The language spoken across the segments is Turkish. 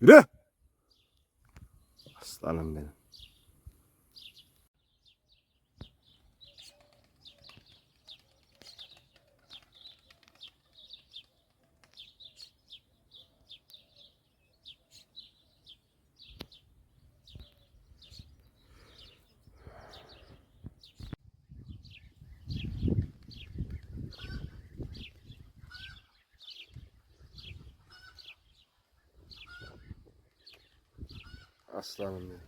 Yürü. Aslanım benim. Aslanım benim.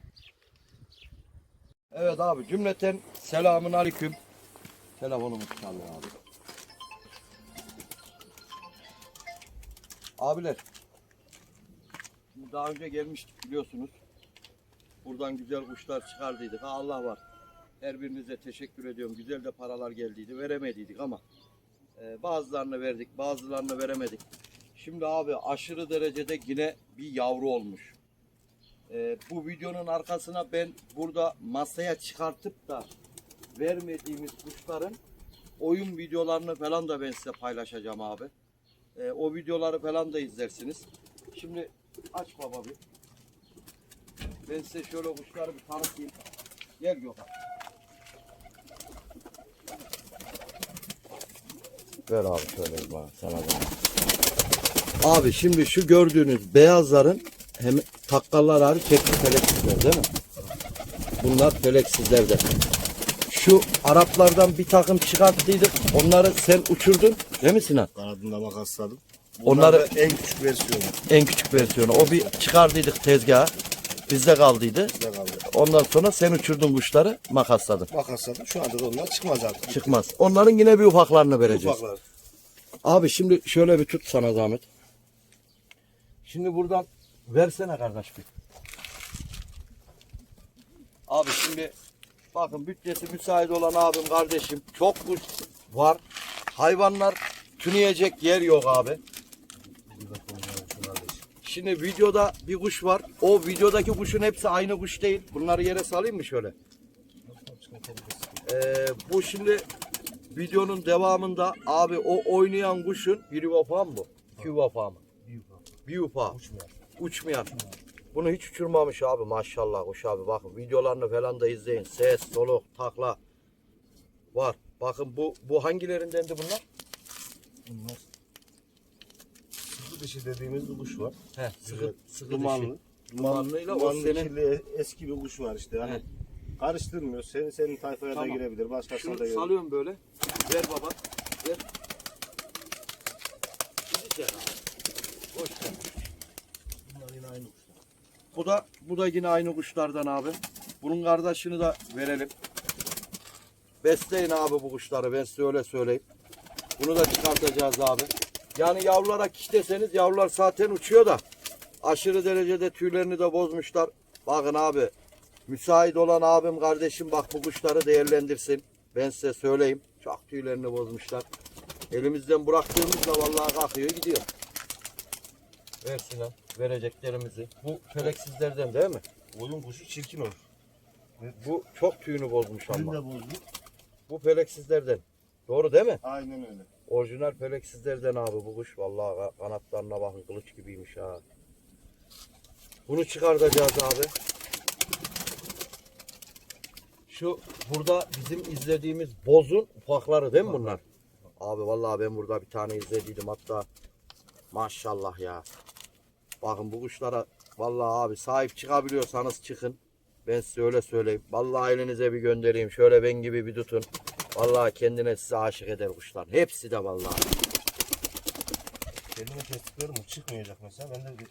Evet abi cümleten selamun aleyküm. Telefonumuz çalıyor abi. Abiler. Daha önce gelmiştik biliyorsunuz. Buradan güzel kuşlar çıkardıydık. Ha, Allah var. Her birinize teşekkür ediyorum. Güzel de paralar geldiydi. Veremediydik ama e, bazılarını verdik, bazılarını veremedik. Şimdi abi aşırı derecede yine bir yavru olmuş. Ee, bu videonun arkasına ben burada masaya çıkartıp da vermediğimiz kuşların oyun videolarını falan da ben size paylaşacağım abi. Ee, o videoları falan da izlersiniz. Şimdi aç baba bir. Ben size şöyle kuşları bir tanıtayım. Gel Gökhan. Ver abi şöyle bana sana da. Abi şimdi şu gördüğünüz beyazların hem takkallar hariç hepsi peleksizler değil mi? Bunlar peleksizlerde. Şu Araplardan bir takım çıkarttıydık. Onları sen uçurdun değil mi Sinan? Kanadında makasladım. Onları- da en küçük versiyonu. En küçük versiyonu. O bir çıkardıydık tezgaha. Bizde kaldıydı. Bizde kaldı. Ondan sonra sen uçurdun kuşları makasladın. Makasladım. Şu anda da onlar çıkmaz artık. Çıkmaz. Onların yine bir ufaklarını vereceğiz. Ufaklar. Abi şimdi şöyle bir tut sana zahmet. Şimdi buradan versene kardeş bir. Abi şimdi bakın bütçesi müsait olan abim kardeşim çok kuş var. Hayvanlar tüneyecek yer yok abi. Şimdi videoda bir kuş var. O videodaki kuşun hepsi aynı kuş değil. Bunları yere salayım mı şöyle? Ee, bu şimdi videonun devamında abi o oynayan kuşun bir yuva mı bu? İki yuva mı? Bir yuva. Uçmuyor. Uçmayan. Bunu hiç uçurmamış abi maşallah kuş abi. Bakın videolarını falan da izleyin. Ses, soluk, takla var. Bakın bu bu hangilerindendi bunlar? Bunlar. Sıkı dişi dediğimiz bir kuş var. He, Sıkı, sıkı dumanlı. dişi. Dumanlı, Dumanlıyla o dumanlı senin- kirli eski bir kuş var işte. Hani He. karıştırmıyor. Senin senin tayfaya Tamam. da girebilir. Başkasına Şunu da girebilir. salıyorum böyle. Ver baba. Ver. Güzel abi. Hoş geldin. Bunlar yine aynı kuşlar. Bu da bu da yine aynı kuşlardan abi. Bunun kardeşini de verelim. Besleyin abi bu kuşları ben size öyle söyleyeyim. Bunu da çıkartacağız abi. Yani yavrulara kiş deseniz yavrular zaten uçuyor da aşırı derecede tüylerini de bozmuşlar. Bakın abi müsait olan abim kardeşim bak bu kuşları değerlendirsin. Ben size söyleyeyim. Çok tüylerini bozmuşlar. Elimizden bıraktığımızda vallahi kalkıyor gidiyor. Versin lan vereceklerimizi. Bu feleksizlerden değil mi? Oyun kuşu çirkin olur. Bu çok tüyünü bozmuş ama. de bozdu. Bu feleksizlerden. Doğru değil mi? Aynen öyle. Orijinal feleksizlerden abi bu kuş. Vallahi ka- kanatlarına bakın kılıç gibiymiş ha. Bunu çıkartacağız abi. Şu burada bizim izlediğimiz bozun ufakları değil mi bunlar? Abi vallahi ben burada bir tane izlediydim hatta. Maşallah ya. Bakın bu kuşlara vallahi abi sahip çıkabiliyorsanız çıkın. Ben size öyle söyleyeyim. Vallahi elinize bir göndereyim. Şöyle ben gibi bir tutun. Vallahi kendine size aşık eder kuşlar. Hepsi de vallahi. Kendime kestiklerim çıkmayacak mesela. Ben de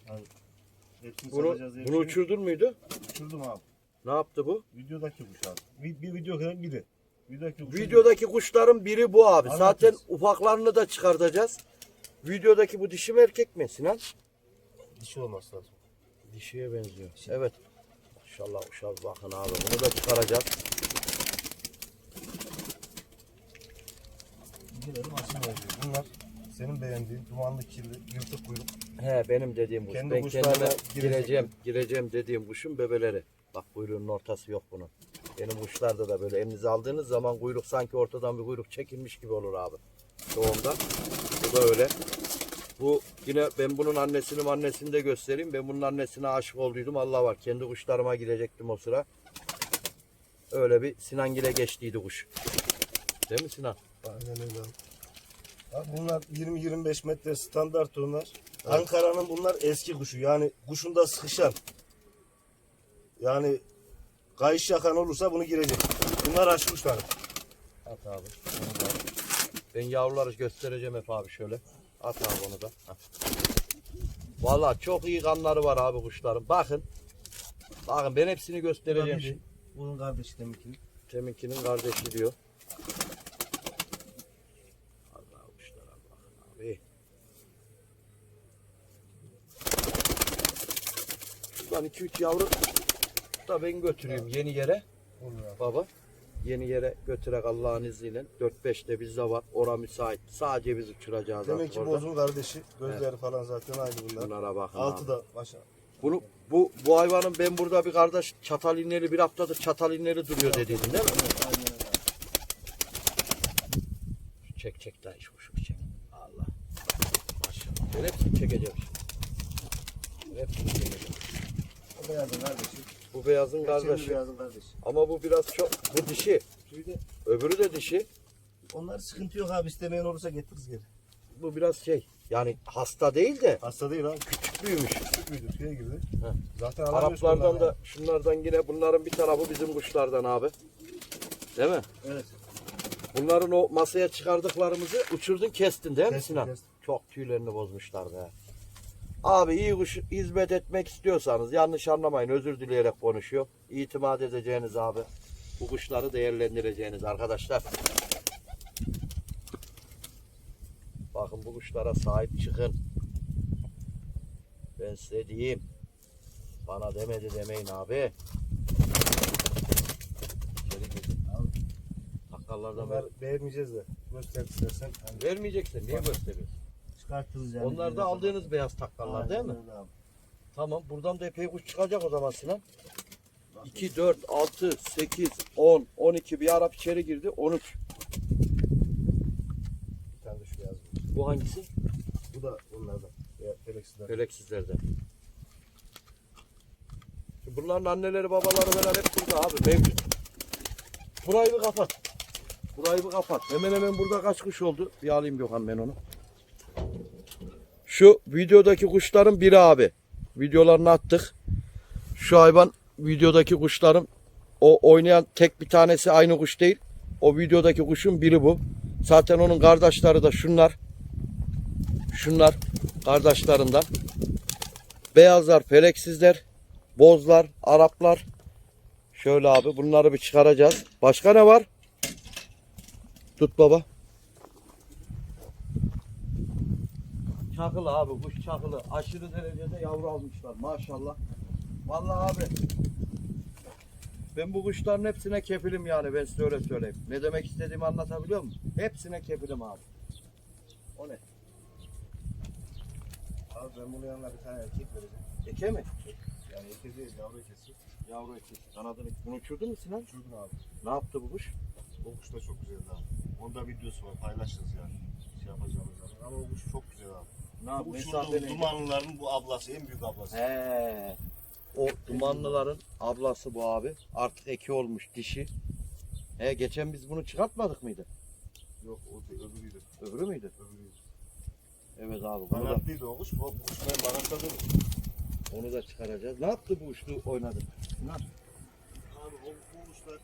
hepsini Bunu, bunu uçurdun muydu? uçurdum abi. Ne yaptı bu? Videodaki kuş abi. Bir, bir video kadar biri. Videodaki kuş. Videodaki kuşların biri bu abi. Anlatırız. Zaten ufaklarını da çıkartacağız. Videodaki bu dişi mi erkek mi Sinan? Dişi olması lazım. Dişiye benziyor. Evet. İnşallah uşağı bakın abi. Bunu da çıkaracağız. Gidelim aslında benziyor. Bunlar senin beğendiğin dumanlı kirli yırtık kuyruk. He benim dediğim kuş. Kendi ben kuşlarına kendime girecek. gireceğim, gireceğim dediğim kuşun bebeleri. Bak kuyruğunun ortası yok bunun. Benim kuşlarda da böyle elinize aldığınız zaman kuyruk sanki ortadan bir kuyruk çekilmiş gibi olur abi. Doğumda. Bu da öyle. Bu yine ben bunun annesini annesini de göstereyim. Ben bunun annesine aşık olduydum. Allah var. Kendi kuşlarıma gidecektim o sıra. Öyle bir Sinangil'e geçtiydi kuş. Değil mi Sinan? Aynen öyle abi. Abi bunlar 20-25 metre standart onlar. Ankara'nın bunlar eski kuşu. Yani kuşunda sıkışan. Yani kayış yakan olursa bunu girecek. Bunlar aşk kuşları. At abi. Ben yavruları göstereceğim hep abi şöyle. At abi onu da. Hah. Vallahi çok iyi kanları var abi kuşların. Bakın. Bakın ben hepsini göstereceğim şimdi. Bunun kardeşi demek ki. Teminkinin kardeşi diyor. Allah kuşlara bakın abi. Şuradan 2-3 yavru da ben götüreyim yeni yere. Olur abi. Baba yeni yere götürek Allah'ın izniyle. 4-5 de bizde var. Ora müsait. Sadece biz uçuracağız Demek artık ki orada. bozun kardeşi. Gözleri falan zaten aynı bunlar. Bunlara bakın abi. Altı da başa. Bunu, bu, bu hayvanın ben burada bir kardeş çatal inneli bir haftadır çatal inneli duruyor dediydin değil mi? Çek çek daha iş hoşuma çek. Allah. Maşallah. Ben hepsini çekeceğim şimdi. Hepsini çekeceğim. O beyazın kardeşi. Bu beyazın Kardeşi. beyazın kardeşi. Ama bu biraz çok. Bu dişi. Öbürü de dişi. onlar sıkıntı yok abi istemeyen olursa getiririz geri. Bu biraz şey. Yani hasta değil de Hasta değil abi. küçük büyümüş. Küçük? Tüye girdi. Heh. Zaten alamıyoruz Araplardan bunları da şunlardan yine bunların bir tarafı bizim kuşlardan abi. Değil mi? yani. Evet. Bunların o masaya çıkardıklarımızı uçurdun kestin değil mi Kestim, Sinan? kestim. Çok tüylerini bozmuşlar be. Abi iyi kuş hizmet etmek istiyorsanız yanlış anlamayın özür dileyerek konuşuyor. İtimat edeceğiniz abi. Bu kuşları değerlendireceğiniz arkadaşlar. Bakın bu kuşlara sahip çıkın. Ben size diyeyim. Bana demedi demeyin abi. Takkallardan ver. Bunlar beğenmeyeceğiz de. Göster istersen. Vermeyeceksin. Niye gösteriyorsun? Çıkartırız yani. Onlar da aldığınız beyaz takkallar değil mi? Aynen öyle abi. Tamam. Buradan da epey kuş çıkacak o zaman Sinan. 2, 4, 6, 8, 10, 12 bir Arap içeri girdi. 13. Bir tane de şu var. Bu hangisi? Bu da onlardan. Ya. Göleksizlerden. Şimdi Bunların anneleri babaları falan hep burada abi mevcut. Burayı bir kapat. Burayı bir kapat. Hemen hemen burada kaç kuş oldu? Bir alayım Gökhan ben onu. Şu videodaki kuşların biri abi. Videolarını attık. Şu hayvan videodaki kuşların o oynayan tek bir tanesi aynı kuş değil. O videodaki kuşun biri bu. Zaten onun kardeşleri de şunlar. Şunlar kardeşlerinden. Beyazlar, feleksizler, bozlar, Araplar. Şöyle abi bunları bir çıkaracağız. Başka ne var? Tut baba. Çakılı abi kuş çakılı. Aşırı derecede yavru almışlar maşallah. Vallahi abi. Ben bu kuşların hepsine kefilim yani ben size öyle söyleyeyim. Ne demek istediğimi anlatabiliyor muyum? Hepsine kefilim abi. O ne? Abi ben bunun yanına bir tane erkek vereceğim. Eke mi? Yani erkek değil yavru ekesi. Yavru eke. Kanadını bunu uçurdun mu Sinan? Uçurdun abi. Ne yaptı bu kuş? O kuş da çok güzel abi. Onda videosu var paylaşırız yani. Şey yapacağımız zaman. Ama o kuş çok güzel abi. Ne Bu yaptı? uçurduğum Mesafe dumanlıların bu ablası en büyük ablası. He. O dumanlıların ablası bu abi. Artık eki olmuş dişi. He geçen biz bunu çıkartmadık mıydı? Yok o değil öbürüydü. Öbürü müydü? Öbürüydü. Evet abi bunu da, Kanatlıydı o kuş. O kuş ben kanatladım. onu da çıkaracağız. Ne yaptı bu uçlu oynadı? Ne? Abi o bu kuşlar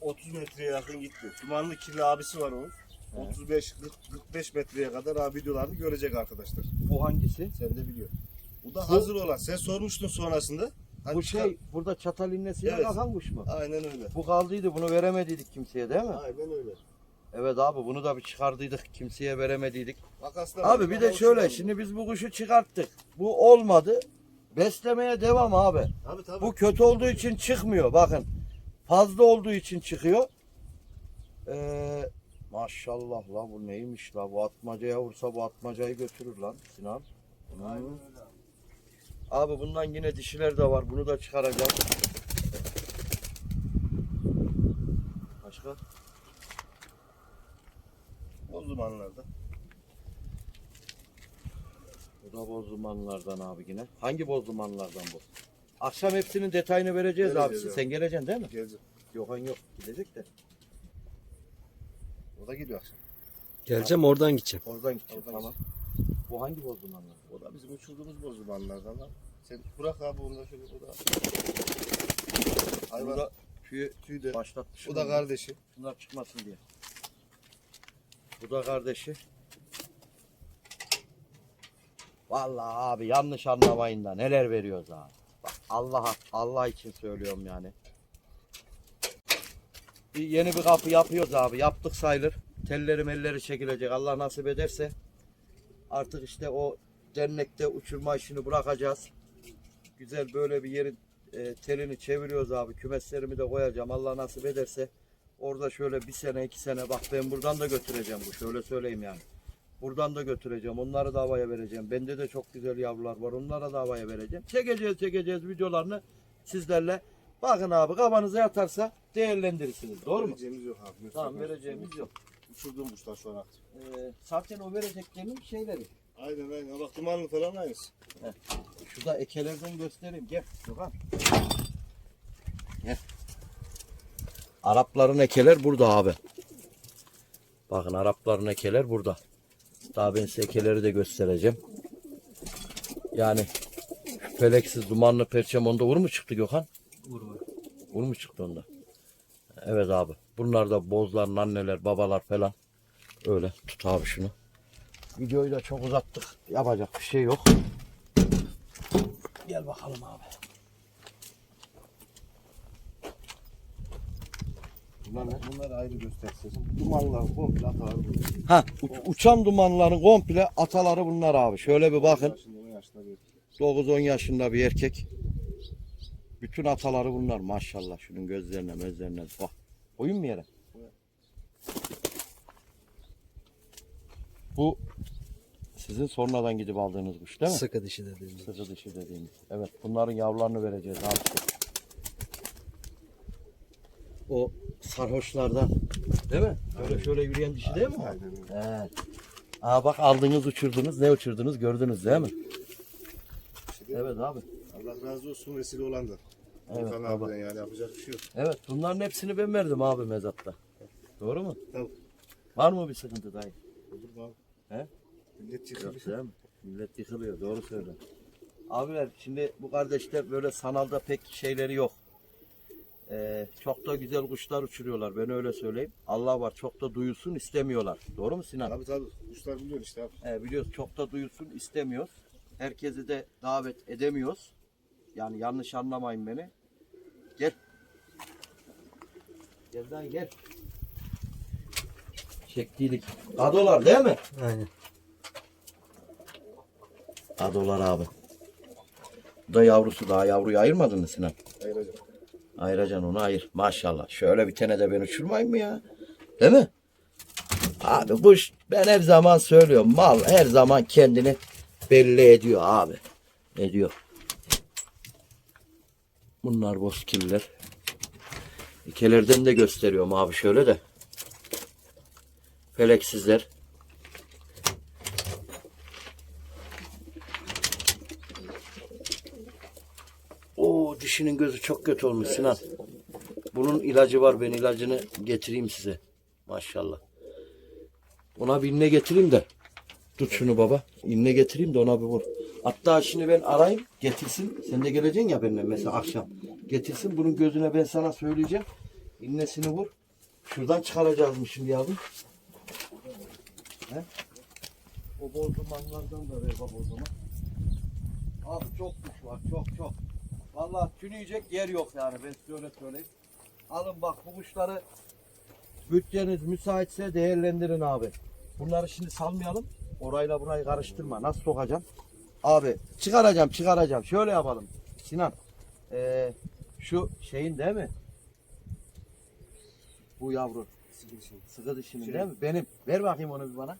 30 metreye yakın gitti. Dumanlı kirli abisi var onun. 35 40, 45 metreye kadar abi videolarını görecek arkadaşlar. Bu hangisi? Sen de biliyor. Bu da hazır olan. Sen sormuştun sonrasında. Hani Bu çıkar- şey burada çatal innesiyle Evet. kuş mu? Aynen öyle. Bu kaldıydı bunu veremediydik kimseye değil mi? Aynen öyle. Evet abi bunu da bir çıkardıydık kimseye veremediydik. Makaslar Abi bir de şöyle şimdi biz bu kuşu çıkarttık. Bu olmadı. Beslemeye devam abi. Abi tabii. Bu kötü olduğu için çıkmıyor. Bakın. Fazla olduğu için çıkıyor. Ee, maşallah la bu neymiş la bu atmacaya vursa bu atmacayı götürür lan Sinan. Aynen öyle abi. Bundan yine dişiler de var. Bunu da çıkaracağız. Başka? O zamanlarda. Bu da boz dumanlardan abi yine. Hangi boz dumanlardan bu? Akşam hepsinin detayını vereceğiz Vereceğiz abi. Sen geleceksin değil mi? Gelecek. Yohan yok. Gidecek de. O da geliyor akşam. Geleceğim oradan gideceğim. Oradan gideceğim. Oradan Tamam. Bu hangi boz dumanlar? O da bizim uçurduğumuz bozumanlardan lan. Sen bırak abi onu da şöyle o da. Hayvan. Burada Tüyü, tüyü de. başlatmış. O da kardeşi. Bunlar çıkmasın diye. Bu da kardeşi. Vallahi abi yanlış anlamayın da neler veriyoruz abi. Bak Allah Allah için söylüyorum yani. Yeni bir kapı yapıyoruz abi. Yaptık sayılır. Telleri melleri çekilecek. Allah nasip ederse artık işte o dernekte uçurma işini bırakacağız. Güzel böyle bir yerin e, telini çeviriyoruz abi. Kümeslerimi de koyacağım. Allah nasip ederse Orada şöyle bir sene iki sene bak ben buradan da götüreceğim bu şöyle söyleyeyim yani. Buradan da götüreceğim. Onları da havaya vereceğim. Bende de çok güzel yavrular var. Onlara da havaya vereceğim. Çekeceğiz çekeceğiz videolarını sizlerle. Bakın abi kafanıza yatarsa değerlendirirsiniz. Doğru mu? Vereceğimiz yok abi. Tamam vereceğimiz yok. Uçurduğum kuşlar şu an aktif. Ee, zaten o vereceklerinin şeyleri. Aynen aynen. Bak dumanlı falan aynısı. Şurada ekelerden göstereyim. Gel. Gökhan. Gel. Arapların ekeler burada abi. Bakın Arapların ekeler burada. Daha ben size ekeleri de göstereceğim. Yani feleksiz dumanlı perçem onda vur mu çıktı Gökhan? Vur var. Vur mu çıktı onda? Evet abi. Bunlar da bozlar, anneler, babalar falan. Öyle. Tut abi şunu. Videoyu da çok uzattık. Yapacak bir şey yok. Gel bakalım abi. Bunlar, bunlar ayrı göstersin. Dumanlar komple atar. Ha, u- uçan dumanların komple ataları bunlar abi. Şöyle bir bakın. Şimdi o yaşta bir. 9-10 yaşında bir erkek. Bütün ataları bunlar maşallah. Şunun gözlerine gözlerine bak. Koyun mu yere? Bu sizin sonradan gidip aldığınız kuş değil mi? Sıkı dişi dediğimiz. Sıkı dişi dediğimiz. Evet bunların yavrularını vereceğiz abi. O sarhoşlardan. Değil mi? Böyle şöyle yürüyen dişi değil mi? Aynen. Evet. Aa bak aldınız uçurdunuz. Ne uçurdunuz gördünüz değil mi? Evet abi. Allah razı olsun vesile olan da. Evet Volkan baba. abiden yani yapacak bir şey yok. Evet bunların hepsini ben verdim abi mezatta. Doğru mu? Tabii. Var mı bir sıkıntı dayı? Olur mu abi? He? Millet Yok çıkıyor. değil mi? Millet yıkılıyor doğru söyle. Abiler şimdi bu kardeşler böyle sanalda pek şeyleri yok. Ee, çok da güzel kuşlar uçuruyorlar ben öyle söyleyeyim. Allah var çok da duyulsun istemiyorlar. Doğru mu Sinan? Tabii tabii. Kuşlar biliyor işte abi. Ee, biliyoruz çok da duyulsun istemiyoruz. Herkesi de davet edemiyoruz. Yani yanlış anlamayın beni. Gel. Gel dayı gel. Çektiydik. Adolar değil mi? Aynen. Adolar abi. Bu da yavrusu daha yavruyu ayırmadın mı Sinan? Ayıracak. Ayıracaksın onu ayır. Maşallah. Şöyle bir tane de ben uçurmayayım mı ya? Değil mi? Abi kuş ben her zaman söylüyorum. Mal her zaman kendini belli ediyor abi. Ediyor. Bunlar bozkirliler. İkelerden de gösteriyorum abi şöyle de. Feleksizler. Oo dişinin gözü çok kötü olmuş Sinan. Bunun ilacı var. Ben ilacını getireyim size. Maşallah. Ona bir iğne getireyim de. Tut şunu baba. İğne getireyim de ona bir vur. Hatta şimdi ben arayayım. Getirsin. Sen de geleceksin ya benimle mesela akşam. Getirsin. Bunun gözüne ben sana söyleyeceğim. İğnesini vur. Şuradan çıkaracağız mı şimdi yavrum? He? O bol dumanlardan da ver baba o zaman. Abi çok kuş var. Çok çok. Vallahi tüneyecek yer yok yani ben size öyle söyleyeyim. Alın bak bu kuşları bütçeniz müsaitse değerlendirin abi. Bunları şimdi salmayalım. Orayla burayı karıştırma. Nasıl sokacağım? Abi çıkaracağım çıkaracağım. Şöyle yapalım. Sinan. Ee, şu şeyin değil mi? Bu yavru. Sıkı şey. Sıkı dişinin Şey- değil mi? Benim. Ver bakayım onu bir bana.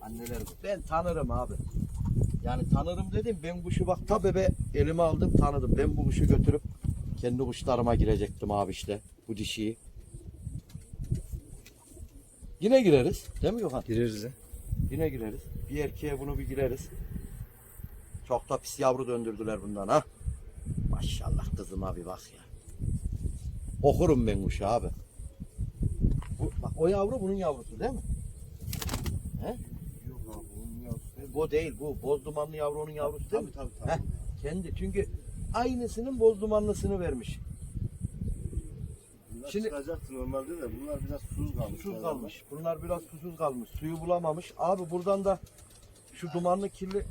Anneler bu. Ben tanırım abi. Yani tanırım dedim. Ben kuşu bak ta bebe elime aldım tanıdım. Ben bu kuşu götürüp kendi kuşlarıma girecektim abi işte. Bu dişiyi. Yine gireriz. Değil mi Gökhan? Gireriz. Yine gireriz. Bir erkeğe bunu bir gireriz. Çok da pis yavru döndürdüler bundan ha. Maşallah kızıma bir bak ya. Okurum ben kuşu abi. Bu, bak o yavru bunun yavrusu değil mi? Yok abi bunun yavrusu. Bu değil bu. Boz dumanlı yavru onun yavrusu değil mi? Tabii tabii Heh, tabii. kendi. Çünkü aynısının boz dumanlısını vermiş. Bunlar Şimdi- çıkacaktı normalde de bunlar biraz susuz kalmış. Susuz kalmış. Bunlar biraz susuz kalmış. Suyu bulamamış. Abi buradan da şu dumanlı kirli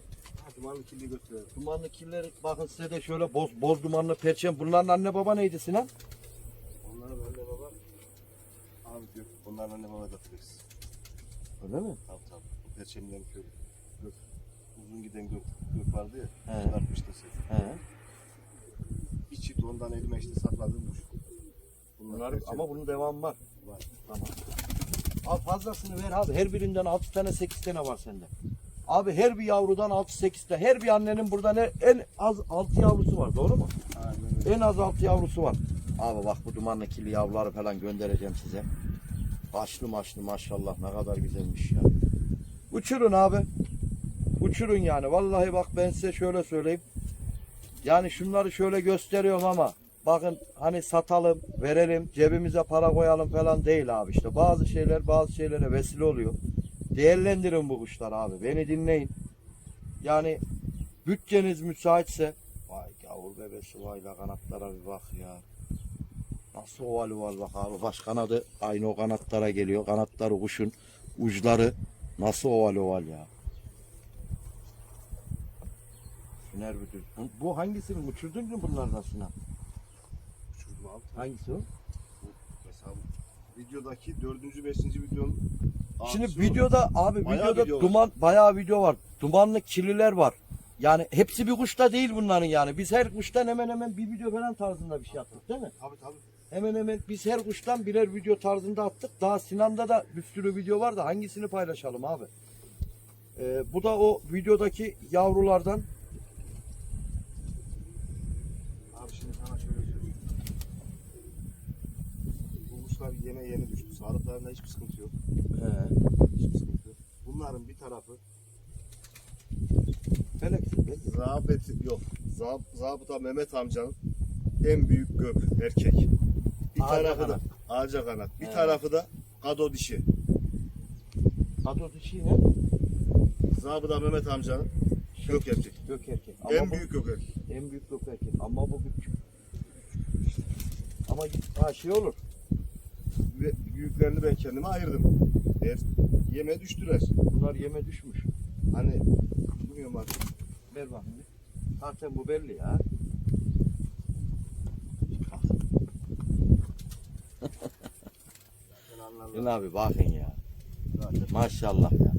Dumanlı kirli götürelim. dumanlı kirleri bakın size de şöyle boz boz dumanlı perçem. Bunların anne baba neydi Sinan? Onların anne baba. Abi gök. Onların anne baba filiz. Öyle mi? Tabii tabii. Bu perçemlerin köyü. Gök. Uzun giden gök, gök vardı ya. He. Çıkartmıştı ses. He. Bir çift ondan elime işte sakladım kuş. Bunlar Bunlar, perçem ama bunun devamı var. var. Tamam. Al fazlasını ver abi. Her birinden 6 tane 8 tane var sende. Abi her bir yavrudan 6-8 tane. Her bir annenin burada ne, en az 6 yavrusu var. Doğru mu? Aynen. En az 6 yavrusu var. Abi bak bu dumanlı kirli yavruları falan göndereceğim size. Başlı maşlı maşallah ne kadar güzelmiş ya. Uçurun abi. Uçurun yani. Vallahi bak ben size şöyle söyleyeyim. Yani şunları şöyle gösteriyorum ama bakın hani satalım, verelim, cebimize para koyalım falan değil abi işte. Bazı şeyler bazı şeylere vesile oluyor. Değerlendirin bu kuşlar abi. Beni dinleyin. Yani bütçeniz müsaitse vay gavur bebesi vay la kanatlara bir bak ya. Nasıl oval oval bak abi. Baş kanadı aynı o kanatlara geliyor. Kanatları kuşun uçları nasıl oval oval ya. Süner bütün. Bu, bu hangisini uçurdun mu bunlardan Sinan? Uçurdum abi. Hangisi o? Mesela bu videodaki dördüncü, beşinci videonun Şimdi abisi videoda abi Bayağı videoda video var. duman bayağı video var. Dumanlı kirliler var. Yani hepsi bir kuşta değil bunların yani. Biz her kuştan hemen hemen bir video falan tarzında bir şey yaptık değil mi? Tabii tabii. Hemen hemen biz her kuştan birer video tarzında attık. Daha Sinan'da da bir sürü video var da hangisini paylaşalım abi? Ee, bu da o videodaki yavrulardan. Abi şimdi sana şöyle söyleyeyim. Bu kuşlar yeme yeni düştü. Sağlıklarında hiçbir sıkıntı yok. Hiçbir sıkıntı yok. Bunların bir tarafı Felek. Zabıt yok. Zab, zabıta Mehmet amcanın en büyük gök erkek. Bir Ağaca tarafı da kanat. ağaca kanat. Bir He. tarafı da kado dişi. Adı dişi ne? Zabıta Mehmet amcanın gök erkek. Gök erkek. Ama en bu, büyük gök erkek. En büyük gök erkek. Ama bu küçük. Ama ha şey olur. Ve büyüklerini ben kendime ayırdım. Eğer yeme düştüler. Bunlar yeme düşmüş. Hani bilmiyorum artık. Ver bakayım. Zaten bu belli ya. Yine abi bakın ya. Zaten. Maşallah ya.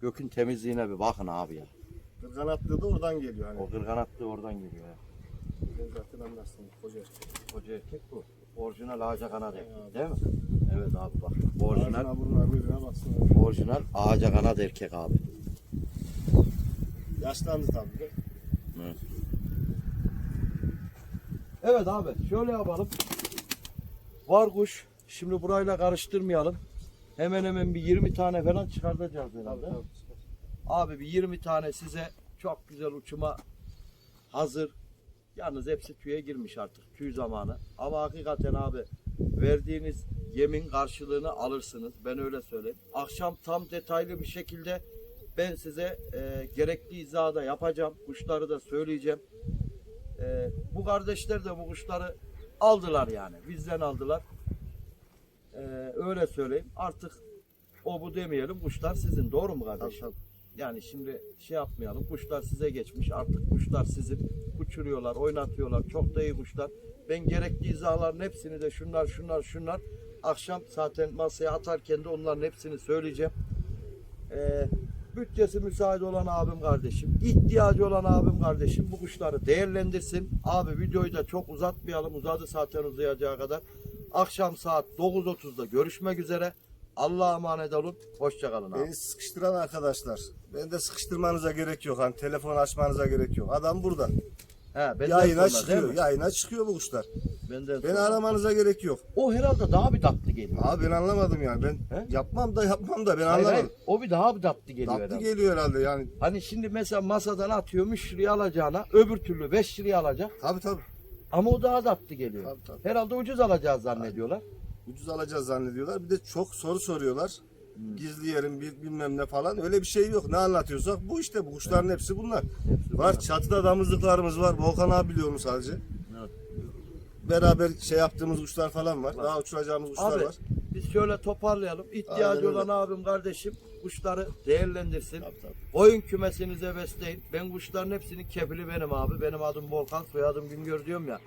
Gökün temizliğine bir bakın abi ya. Kırganatlığı da oradan geliyor. Hani. O kırganatlı oradan geliyor ya. Ben zaten anlarsın. Koca erkek. Koca erkek bu. Orijinal ağaca kanat erkek değil mi? Evet abi bak. Orijinal, Ağzına burnuna birbirine baksın. orijinal ağaca kanat erkek abi. Yaşlandı tabii. de. Evet abi şöyle yapalım. Var kuş. Şimdi burayla karıştırmayalım. Hemen hemen bir 20 tane falan çıkartacağız herhalde. Abi bir 20 tane size çok güzel uçuma hazır. Yalnız hepsi tüye girmiş artık. Tüy zamanı. Ama hakikaten abi verdiğiniz yemin karşılığını alırsınız. Ben öyle söyleyeyim. Akşam tam detaylı bir şekilde ben size e, gerekli izahı yapacağım. Kuşları da söyleyeceğim. E, bu kardeşler de bu kuşları aldılar yani. Bizden aldılar. E, öyle söyleyeyim. Artık o bu demeyelim. Kuşlar sizin. Doğru mu kardeşim? Tabii, Yani şimdi şey yapmayalım. Kuşlar size geçmiş. Artık kuşlar sizin. Uçuruyorlar, oynatıyorlar. Çok da iyi kuşlar. Ben gerekli izahların hepsini de şunlar, şunlar, şunlar. Akşam zaten masaya atarken de onların hepsini söyleyeceğim. Ee, bütçesi müsait olan abim kardeşim, ihtiyacı olan abim kardeşim bu kuşları değerlendirsin. Abi videoyu da çok uzatmayalım. Uzadı zaten uzayacağı kadar. Akşam saat 9.30'da görüşmek üzere. Allah'a emanet olun. Hoşçakalın abi. Beni sıkıştıran arkadaşlar. Ben de sıkıştırmanıza gerek yok. Hani telefon açmanıza gerek yok. Adam burada. He, benden Yayına sonra değil çıkıyor. mi? Yayına çıkıyor bu kuşlar. Benden Beni sonra. aramanıza gerek yok. O herhalde daha bir tatlı geliyor. Abi ben anlamadım yani. Ben He? yapmam da yapmam da ben Hayır, hayır, anlamadım. o bir daha bir tatlı geliyor Tatlı herhalde. geliyor herhalde yani. Hani şimdi mesela masadan atıyor 3 liraya alacağına öbür türlü 5 liraya alacak. Tabii tabii. Ama o daha tatlı geliyor. Tabii, tabii. Herhalde ucuz alacağız zannediyorlar. Ucuz alacağız zannediyorlar. Bir de çok soru soruyorlar. Hmm. Gizli yerim bir, bilmem ne falan. Öyle bir şey yok. Ne anlatıyorsak bu işte. Bu kuşların hepsi bunlar. var çatıda damızlıklarımız var. Volkan abi biliyor mu sadece? Evet. Beraber şey yaptığımız kuşlar falan var. Daha uçuracağımız kuşlar Abi var. biz şöyle toparlayalım. İhtiyacı Aynen öyle. olan abim kardeşim kuşları değerlendirsin. Tabii, tabii. Oyun kümesinize besleyin. Ben kuşların hepsinin kefili benim abi. Benim adım Volkan, soyadım Güngör diyorum ya.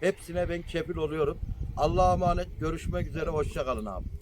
Hepsine ben kefil oluyorum. Allah'a emanet. Görüşmek üzere. Hoşça kalın abi.